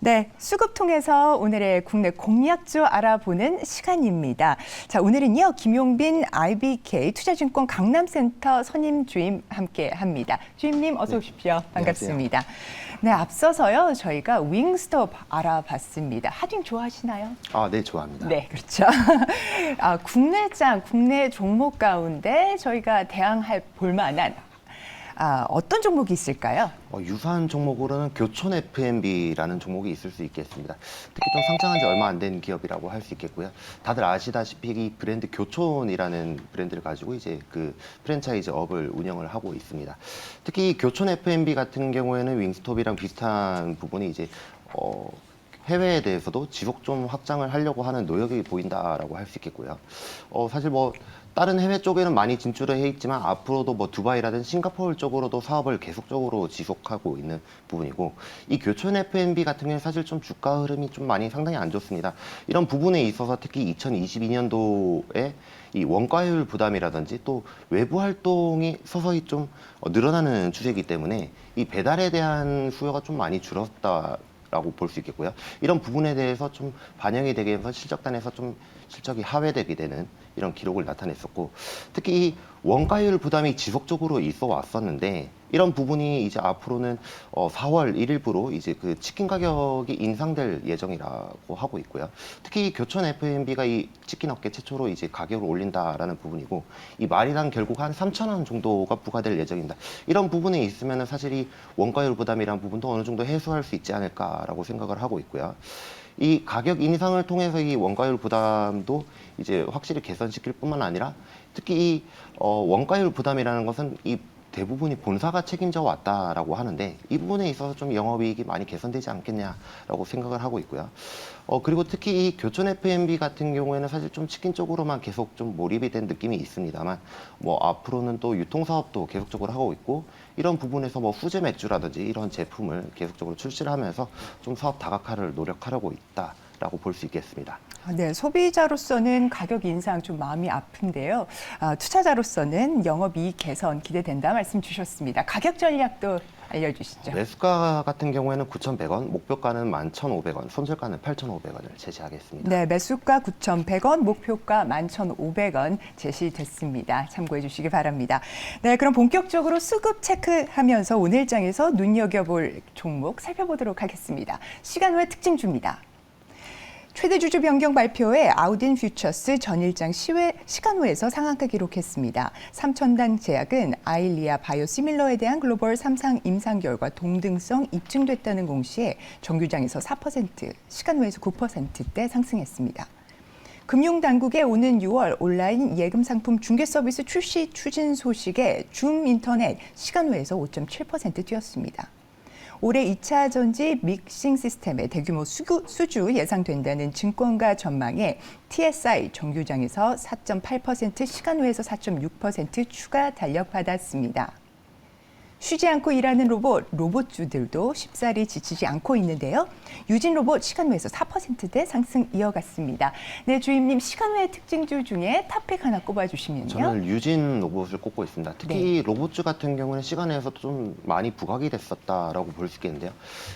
네, 수급 통해서 오늘의 국내 공약주 알아보는 시간입니다. 자, 오늘은요, 김용빈 IBK 투자증권 강남센터 선임 주임 함께 합니다. 주임님 어서 오십시오. 반갑습니다. 네, 앞서서요, 저희가 윙스톱 알아봤습니다. 하딩 좋아하시나요? 아, 네, 좋아합니다. 네, 그렇죠. 아, 국내장, 국내 종목 가운데 저희가 대항할 볼만한 아, 어떤 종목이 있을까요? 어, 유사한 종목으로는 교촌 FMB라는 종목이 있을 수 있겠습니다. 특히 좀 상장한 지 얼마 안 된 기업이라고 할 수 있겠고요. 다들 아시다시피 이 브랜드 교촌이라는 브랜드를 가지고 이제 그 프랜차이즈 업을 운영을 하고 있습니다. 특히 이 교촌 FMB 같은 경우에는 윙스톱이랑 비슷한 부분이 이제 어, 해외에 대해서도 지속 좀 확장을 하려고 하는 노력이 보인다라고 할 수 있겠고요. 어, 사실 뭐 다른 해외 쪽에는 많이 진출을 해 있지만 앞으로도 뭐 두바이라든 싱가포르 쪽으로도 사업을 계속적으로 지속하고 있는 부분이고 이 교촌 F&B 같은 경우는 사실 좀 주가 흐름이 좀 많이 상당히 안 좋습니다. 이런 부분에 있어서 특히 2022년도에 이 원가율 부담이라든지 또 외부 활동이 서서히 좀 어, 늘어나는 추세이기 때문에 이 배달에 대한 수요가 좀 많이 줄었다. 라고 볼 수 있겠고요. 이런 부분에 대해서 좀 반영이 되게 해서 실적단에서 좀 실적이 하회되게 되는 이런 기록을 나타냈었고 특히 이 원가율 부담이 지속적으로 있어 왔었는데 이런 부분이 이제 앞으로는 어 4월 1일부로 이제 그 치킨 가격이 인상될 예정이라고 하고 있고요. 특히 이 교촌 F&B가 이 치킨 업계 최초로 이제 가격을 올린다라는 부분이고 이 말이당 결국 한 3천 원 정도가 부과될 예정입니다. 이런 부분에 있으면은 사실 이 원가율 부담이란 부분도 어느 정도 해소할 수 있지 않을까라고 생각을 하고 있고요. 이 가격 인상을 통해서 이 원가율 부담도 이제 확실히 개선시킬 뿐만 아니라 특히 이 어, 원가율 부담이라는 것은 이 대부분이 본사가 책임져 왔다라고 하는데 이 부분에 있어서 좀 영업이익이 많이 개선되지 않겠냐라고 생각을 하고 있고요. 어 그리고 특히 이 교촌 F&B 같은 경우에는 사실 좀 치킨 쪽으로만 계속 좀 몰입이 된 느낌이 있습니다만 뭐 앞으로는 또 유통 사업도 계속적으로 하고 있고 이런 부분에서 뭐 후제 맥주라든지 이런 제품을 계속적으로 출시를 하면서 좀 사업 다각화를 노력하려고 있다라고 볼 수 있겠습니다. 아, 네, 소비자로서는 가격 인상 좀 마음이 아픈데요. 아, 투자자로서는 영업이익 개선 기대된다 말씀 주셨습니다. 가격 전략도 알려주시죠. 매수가 같은 경우에는 9,100원, 목표가는 11,500원, 손절가는 8,500원을 제시하겠습니다. 네, 매수가 9,100원, 목표가 11,500원 제시됐습니다. 참고해 주시기 바랍니다. 네, 그럼 본격적으로 수급 체크하면서 오늘 장에서 눈여겨볼 종목 살펴보도록 하겠습니다. 시간 후에 특징 줍니다. 최대 주주 변경 발표에 아우딘 퓨처스 전일장 시외 시간후에서 상한가 기록했습니다. 삼천단 제약은 아일리아 바이오시밀러에 대한 글로벌 삼상 임상 결과 동등성 입증됐다는 공시에 정규장에서 4%, 시간후에서 9%대 상승했습니다. 금융당국의 오는 6월 온라인 예금 상품 중개 서비스 출시 추진 소식에 줌 인터넷 시간후에서 5.7% 뛰었습니다. 올해 2차 전지 믹싱 시스템의 대규모 수주, 수주 예상된다는 증권가 전망에 TSI 정규장에서 4.8% 시간후에서 4.6% 추가 달력받았습니다. 쉬지 않고 일하는 로봇, 로봇주들도 쉽사리 지치지 않고 있는데요. 유진 로봇 시간후에서 4%대 상승 이어갔습니다. 네, 주임님 시간후의 특징주 중에 탑픽 하나 꼽아주시면요. 저는 유진 로봇을 꼽고 있습니다. 특히 로봇주 같은 경우는 시간에서 좀 많이 부각이 됐었다라고 볼 수 있겠는데요.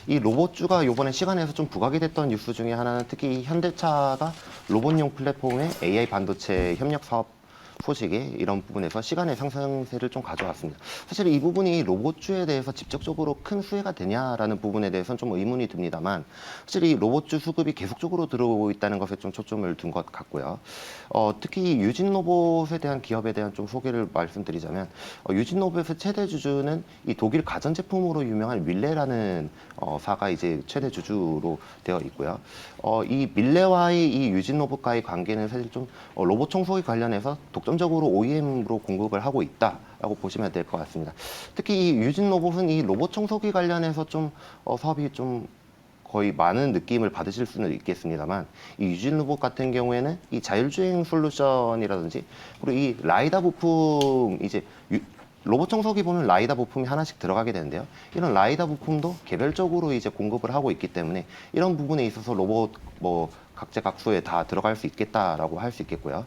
이 로봇주가 이번에 시간에서 좀 부각이 됐던 뉴스 중에 하나는 특히 현대차가 로봇용 플랫폼의 AI 반도체 협력 사업 소식이 이런 부분에서 시간의 상승세를 좀 가져왔습니다. 사실 이 부분이 로봇주에 대해서 직접적으로 큰 수혜가 되냐라는 부분에 대해서는 좀 의문이 듭니다만 사실 이 로봇주 수급이 계속적으로 들어오고 있다는 것에 좀 초점을 둔 것 같고요. 어, 특히 유진 로봇에 대한 기업에 대한 좀 소개를 말씀드리자면 어, 유진 로봇의 최대 주주는 이 독일 가전제품으로 유명한 윌레라는 어, 사가 이제 최대 주주로 되어 있고요. 어, 이 밀레와의 이 유진 로봇과의 관계는 사실 좀 어, 로봇 청소기 관련해서 독점 적으로 OEM으로 공급을 하고 있다라고 보시면 될 것 같습니다. 특히 이 유진 로봇은 이 로봇 청소기 관련해서 좀 어, 사업이 좀 거의 많은 느낌을 받으실 수는 있겠습니다만 이 유진 로봇 같은 경우에는 이 자율주행 솔루션이라든지 그리고 이 라이다 부품 이제 유- 로봇 청소기 보면 라이다 부품이 하나씩 들어가게 되는데요. 이런 라이다 부품도 개별적으로 이제 공급을 하고 있기 때문에 이런 부분에 있어서 로봇 뭐 각재각소에 다 들어갈 수 있겠다라고 할 수 있겠고요.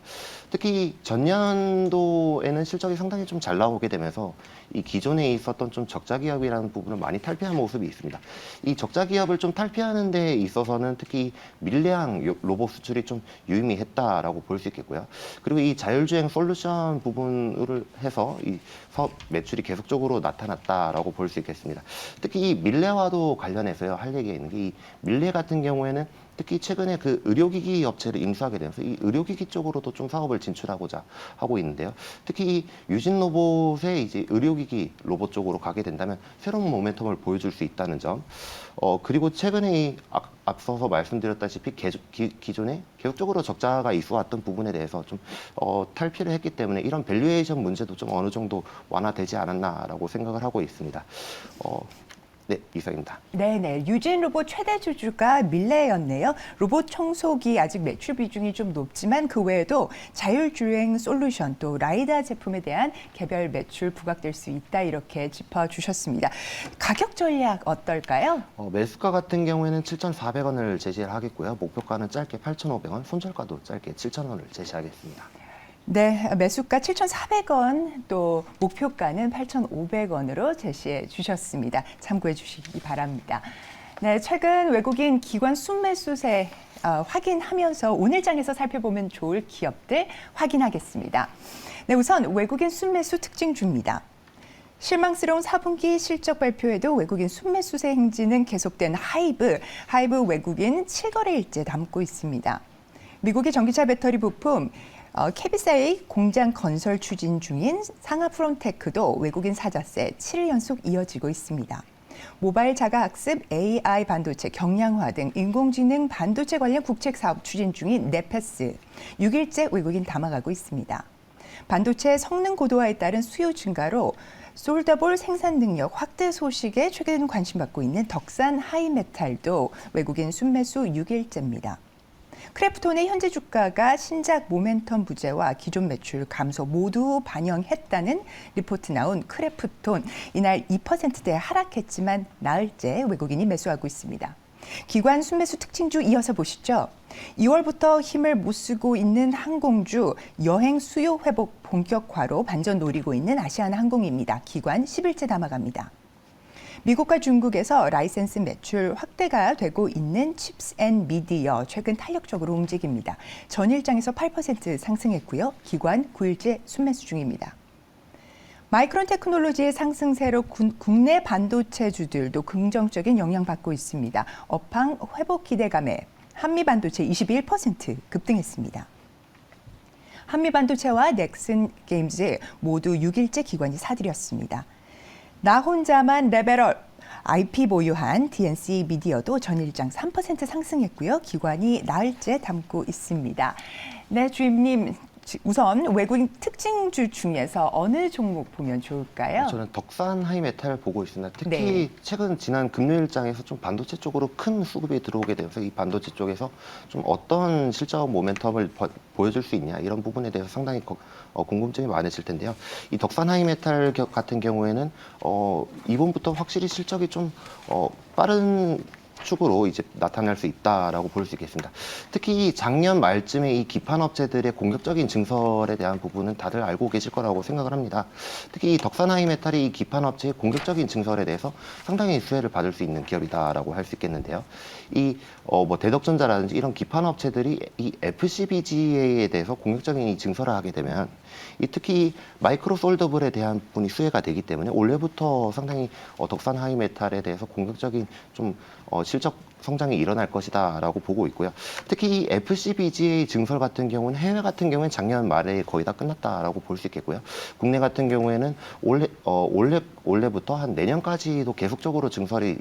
특히 전년도에는 실적이 상당히 좀 잘 나오게 되면서 이 기존에 있었던 좀 적자 기업이라는 부분을 많이 탈피한 모습이 있습니다. 이 적자 기업을 좀 탈피하는 데 있어서는 특히 밀레항 요- 로봇 수출이 좀 유의미했다라고 볼 수 있겠고요. 그리고 이 자율주행 솔루션 부분을 해서 이 매출이 계속적으로 나타났다라고 볼 수 있겠습니다. 특히 이 밀레와도 관련해서요 할 얘기가 있는 게 이 밀레 같은 경우에는 특히 최근에 그 의료기기 업체를 인수하게 되면서 이 의료기기 쪽으로도 좀 사업을 진출하고자 하고 있는데요. 특히 이 유진 로봇의 이제 의료기기 로봇 쪽으로 가게 된다면 새로운 모멘텀을 보여줄 수 있다는 점. 어 그리고 최근에 이 앞, 앞서서 말씀드렸다시피 기, 기존에 계속적으로 적자가 있어왔던 부분에 대해서 좀 어, 탈피를 했기 때문에 이런 밸류에이션 문제도 좀 어느 정도 완화되지 않았나라고 생각을 하고 있습니다. 어, 네 이상입니다. 네네. 유진 로봇 최대 주주가 밀레였네요. 로봇 청소기 아직 매출 비중이 좀 높지만 그 외에도 자율주행 솔루션 또 라이다 제품에 대한 개별 매출 부각될 수 있다 이렇게 짚어주셨습니다. 가격 전략 어떨까요? 어, 매수가 같은 경우에는 7,400원을 제시를 하겠고요. 목표가는 짧게 8,500원, 손절가도 짧게 7,000원을 제시하겠습니다. 네, 매수가 7,400원 또 목표가는 8,500원으로 제시해 주셨습니다. 참고해 주시기 바랍니다. 네, 최근 외국인 기관 순매수세 어, 확인하면서 오늘 장에서 살펴보면 좋을 기업들 확인하겠습니다. 네, 우선 외국인 순매수 특징주입니다. 실망스러운 4분기 실적 발표에도 외국인 순매수세 행진은 계속된 하이브, 하이브 외국인 7거래일째 담고 있습니다. 미국의 전기차 배터리 부품 어, 캐비사의 공장 건설 추진 중인 상하 프론테크도 외국인 사자세 7일 연속 이어지고 있습니다. 모바일 자가학습, AI 반도체 경량화 등 인공지능 반도체 관련 국책 사업 추진 중인 네페스 6일째 외국인 담아가고 있습니다. 반도체 성능 고도화에 따른 수요 증가로 솔더볼 생산 능력 확대 소식에 최근 관심받고 있는 덕산 하이메탈도 외국인 순매수 6일째입니다. 크래프톤의 현재 주가가 신작 모멘텀 부재와 기존 매출 감소 모두 반영했다는 리포트 나온 크래프톤 이날 2%대 하락했지만 나흘째 외국인이 매수하고 있습니다. 기관 순매수 특징주 이어서 보시죠. 2월부터 힘을 못 쓰고 있는 항공주 여행 수요 회복 본격화로 반전 노리고 있는 아시아나 항공입니다. 기관 10일째 담아갑니다. 미국과 중국에서 라이센스 매출 확대가 되고 있는 칩스 앤 미디어 최근 탄력적으로 움직입니다. 전일장에서 8% 상승했고요. 기관 9일째 순매수 중입니다. 마이크론 테크놀로지의 상승세로 군- 국내 반도체 주들도 긍정적인 영향받고 있습니다. 업황 회복 기대감에 한미 반도체 21% 급등했습니다. 한미 반도체와 넥슨 게임즈 모두 6일째 기관이 사들였습니다. 나 혼자만 레벨업 IP 보유한 DNC 미디어도 전일장 3% 상승했고요. 기관이 나흘째 담고 있습니다. 네, 주임님. 지- 우선 외국인 특징주 중에서 어느 종목 보면 좋을까요? 저는 덕산 하이메탈 보고 있습니다. 특히 네. 최근 지난 금요일장에서 좀 반도체 쪽으로 큰 수급이 들어오게 되면서 이 반도체 쪽에서 좀 어떤 실적 모멘텀을 버- 보여줄 수 있냐 이런 부분에 대해서 상당히 거- 어, 궁금증이 많으실 텐데요. 이 덕산 하이메탈 겨- 같은 경우에는 어, 이번부터 확실히 실적이 좀 어, 빠른 축으로 이제 나타날 수 있다라고 볼 수 있겠습니다. 특히 작년 말쯤에 이 기판 업체들의 공격적인 증설에 대한 부분은 다들 알고 계실 거라고 생각을 합니다. 특히 이 덕산하이 메탈이 이 기판 업체의 공격적인 증설에 대해서 상당히 수혜를 받을 수 있는 기업이다라고 할 수 있겠는데요. 이 어 뭐 대덕전자라든지 이런 기판 업체들이 이 FCBGA에 대해서 공격적인 이 증설을 하게 되면 이 특히 마이크로 솔더블에 대한 부분이 수혜가 되기 때문에 올해부터 상당히 어, 덕산 하이메탈에 대해서 공격적인 좀 어, 실적 성장이 일어날 것이다라고 보고 있고요. 특히 이 FCBGA 증설 같은 경우는 해외 같은 경우는 작년 말에 거의 다 끝났다라고 볼 수 있겠고요. 국내 같은 경우에는 올해 어, 올해 올해부터 한 내년까지도 계속적으로 증설이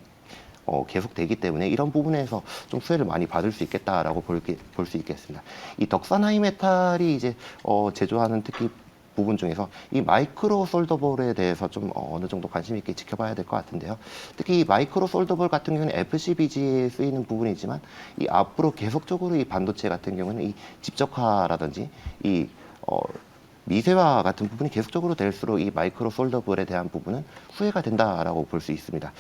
어, 계속되기 때문에 이런 부분에서 좀 수혜를 많이 받을 수 있겠다라고 볼 수 있겠습니다. 이 덕산 하이 메탈이 이제 어, 제조하는 특히 부분 중에서 이 마이크로 솔더볼에 대해서 좀 어, 어느 정도 관심 있게 지켜봐야 될 것 같은데요. 특히 이 마이크로 솔더볼 같은 경우는 FCBG에 쓰이는 부분이지만 이 앞으로 계속적으로 이 반도체 같은 경우는 이 집적화라든지 이 어, 미세화 같은 부분이 계속적으로 될수록 이 마이크로 솔더블에 대한 부분은 후회가 된다라고 볼 수 있습니다.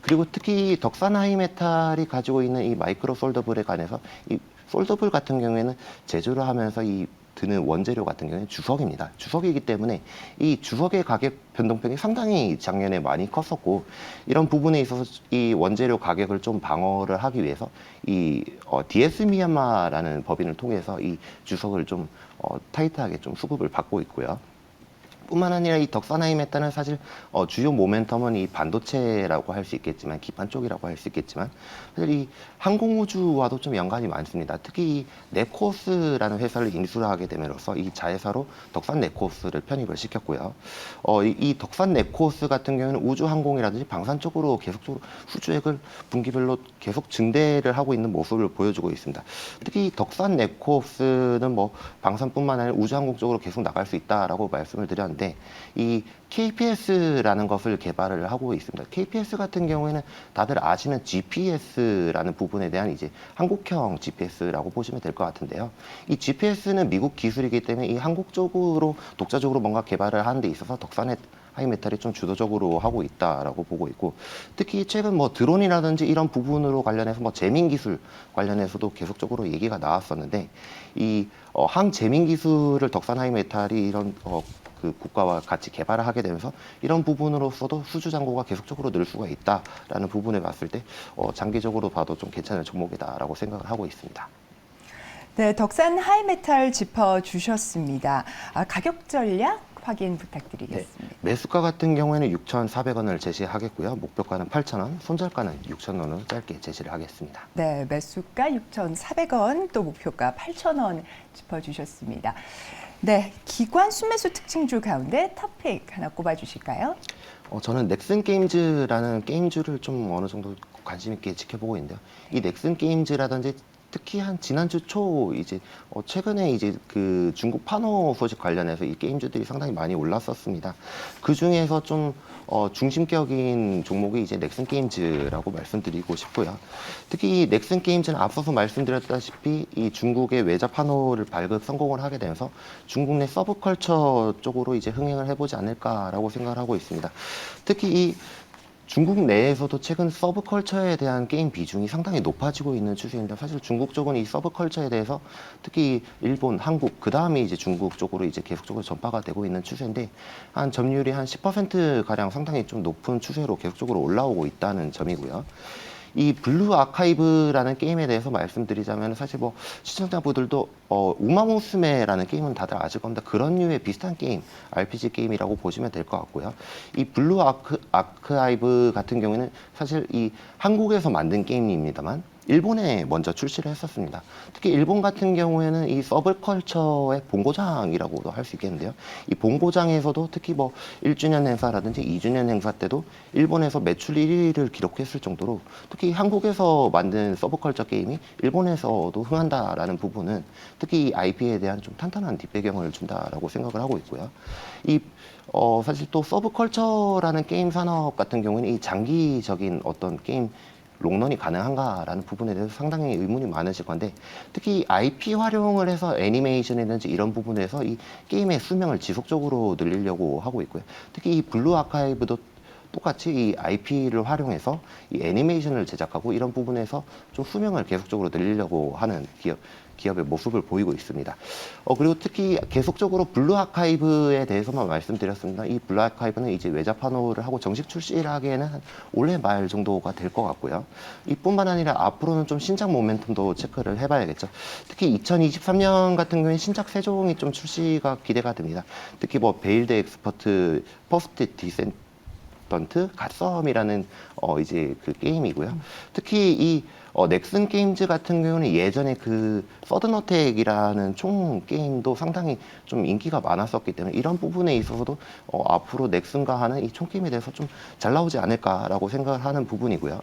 그리고 특히 덕산 하이 메탈이 가지고 있는 이 마이크로 솔더블에 관해서 이 폴더블 같은 경우에는 제조를 하면서 이 드는 원재료 같은 경우는 주석입니다. 주석이기 때문에 이 주석의 가격 변동폭이 상당히 작년에 많이 컸었고 이런 부분에 있어서 이 원재료 가격을 좀 방어를 하기 위해서 이 어, DS 미얀마라는 법인을 통해서 이 주석을 좀 어, 타이트하게 좀 수급을 받고 있고요. 뿐만 아니라 이 덕산하이메타는 사실 어, 주요 모멘텀은 이 반도체라고 할 수 있겠지만 기판 쪽이라고 할 수 있겠지만 사실 이 항공우주와도 좀 연관이 많습니다. 특히 이 네코스라는 회사를 인수를 하게 됨으로써 이 자회사로 덕산 네코스를 편입을 시켰고요. 어, 이, 이 덕산 네코스 같은 경우는 우주항공이라든지 방산 쪽으로 계속적으로 수주액을 분기별로 계속 증대를 하고 있는 모습을 보여주고 있습니다. 특히 이 덕산 네코스는 뭐 방산뿐만 아니라 우주항공 쪽으로 계속 나갈 수 있다라고 말씀을 드렸는데 이 KPS라는 것을 개발을 하고 있습니다. KPS 같은 경우에는 다들 아시는 GPS라는 부분 에 대한 이제 한국형 GPS라고 보시면 될 것 같은데요. 이 GPS는 미국 기술이기 때문에 이 한국 쪽으로 독자적으로 뭔가 개발을 하는 데 있어서 덕산의 하이메탈이 좀 주도적으로 하고 있다라고 보고 있고 특히 최근 뭐 드론이라든지 이런 부분으로 관련해서 뭐 재민 기술 관련해서도 계속적으로 얘기가 나왔었는데 이 어, 항재민 기술을 덕산 하이메탈이 이런 어, 그 국가와 같이 개발을 하게 되면서 이런 부분으로서도 수주 잔고가 계속적으로 늘 수가 있다라는 부분에 봤을 때 어, 장기적으로 봐도 좀 괜찮은 종목이다라고 생각을 하고 있습니다. 네, 덕산 하이메탈 짚어 주셨습니다. 아, 가격 전략 확인 부탁드리겠습니다. 매수가 같은 경우에는 6,400원을 제시하겠고요. 목표가는 8,000원, 손절가는 6,000원으로 짧게 제시를 하겠습니다. 네, 매수가 6,400원, 또 목표가 8,000원 짚어주셨습니다. 네, 기관 순매수 특징주 가운데 탑픽 하나 꼽아주실까요? 어, 저는 넥슨 게임즈라는 게임주를 좀 어느 정도 관심 있게 지켜보고 있는데요. 이 넥슨 게임즈라든지 특히 한 지난주 초 이제 어, 최근에 이제 그 중국 파노 소식 관련해서 이 게임주들이 상당히 많이 올랐었습니다. 그 중에서 좀 어, 중심격인 종목이 이제 넥슨 게임즈라고 말씀드리고 싶고요. 특히 이 넥슨 게임즈는 앞서서 말씀드렸다시피 이 중국의 외자 파노를 발급 성공을 하게 되면서 중국 내 서브컬처 쪽으로 이제 흥행을 해보지 않을까라고 생각을 하고 있습니다. 특히 이 중국 내에서도 최근 서브컬처에 대한 게임 비중이 상당히 높아지고 있는 추세입니다. 사실 중국 쪽은 이 서브컬처에 대해서 특히 일본, 한국, 그 다음에 이제 중국 쪽으로 이제 계속적으로 전파가 되고 있는 추세인데 한 점유율이 한 10% 가량 상당히 좀 높은 추세로 계속적으로 올라오고 있다는 점이고요. 이 블루 아카이브라는 게임에 대해서 말씀드리자면 사실 뭐 시청자분들도 어, 우마무스메라는 게임은 다들 아실 겁니다. 그런 류의 비슷한 게임, RPG 게임이라고 보시면 될 것 같고요. 이 블루 아크, 아크아이브 같은 경우에는 사실 이 한국에서 만든 게임입니다만 일본에 먼저 출시를 했었습니다. 특히 일본 같은 경우에는 이 서브컬처의 본고장이라고도 할 수 있겠는데요. 이 본고장에서도 특히 뭐 1주년 행사라든지 2주년 행사 때도 일본에서 매출 1위를 기록했을 정도로 특히 한국에서 만든 서브컬처 게임이 일본에서도 흥한다라는 부분은 특히 이 IP에 대한 좀 탄탄한 뒷배경을 준다라고 생각을 하고 있고요. 이 어, 사실 또 서브컬처라는 게임 산업 같은 경우는 이 장기적인 어떤 게임 롱런이 가능한가라는 부분에 대해서 상당히 의문이 많으실 건데 특히 IP 활용을 해서 애니메이션이든지 이런 부분에서 이 게임의 수명을 지속적으로 늘리려고 하고 있고요. 특히 이 블루 아카이브도 똑같이 이 IP를 활용해서 이 애니메이션을 제작하고 이런 부분에서 좀 수명을 계속적으로 늘리려고 하는 기업 기업의 모습을 보이고 있습니다. 어, 그리고 특히 계속적으로 블루 아카이브에 대해서만 말씀드렸습니다. 이 블루 아카이브는 이제 외자 파노를 하고 정식 출시를 하기에는 한 올해 말 정도가 될 것 같고요. 이뿐만 아니라 앞으로는 좀 신작 모멘텀도 체크를 해봐야겠죠. 특히 2023년 같은 경우에 신작 세 종이 좀 출시가 기대가 됩니다. 특히 뭐 베일드 엑스퍼트, 퍼스트 디센 던트 갓썸이라는 어 이제 그 게임이고요. 특히 이 어, 넥슨 게임즈 같은 경우는 예전에 그 서든어택이라는 총 게임도 상당히 좀 인기가 많았었기 때문에 이런 부분에 있어서도 어, 앞으로 넥슨과 하는 이 총 게임에 대해서 좀 잘 나오지 않을까라고 생각을 하는 부분이고요.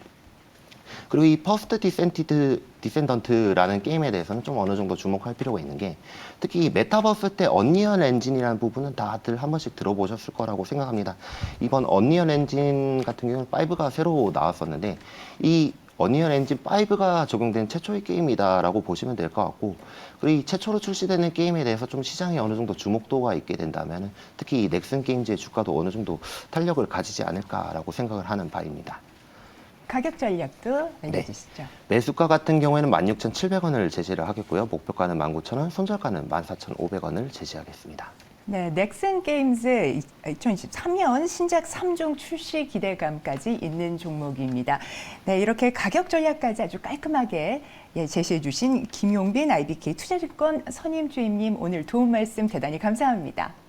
그리고 이 퍼스트 디센티드 디센던트라는 게임에 대해서는 좀 어느 정도 주목할 필요가 있는 게 특히 메타버스 때 언리얼 엔진이라는 부분은 다들 한 번씩 들어보셨을 거라고 생각합니다. 이번 언리얼 엔진 같은 경우는 5가 새로 나왔었는데 이 언리얼 엔진 5가 적용된 최초의 게임이다라고 보시면 될 것 같고 그리고 이 최초로 출시되는 게임에 대해서 좀 시장에 어느 정도 주목도가 있게 된다면 특히 이 넥슨 게임즈의 주가도 어느 정도 탄력을 가지지 않을까라고 생각을 하는 바입니다. 가격 전략도 알려주시죠. 매수가 같은 경우에는 16,700원을 제시를 하겠고요. 목표가는 19,000원, 손절가는 14,500원을 제시하겠습니다. 네, 넥슨 게임즈 2023년 신작 3종 출시 기대감까지 있는 종목입니다. 네, 이렇게 가격 전략까지 아주 깔끔하게 예, 제시해 주신 김용빈 IBK 투자증권 선임 주임님 오늘 도움 말씀 대단히 감사합니다.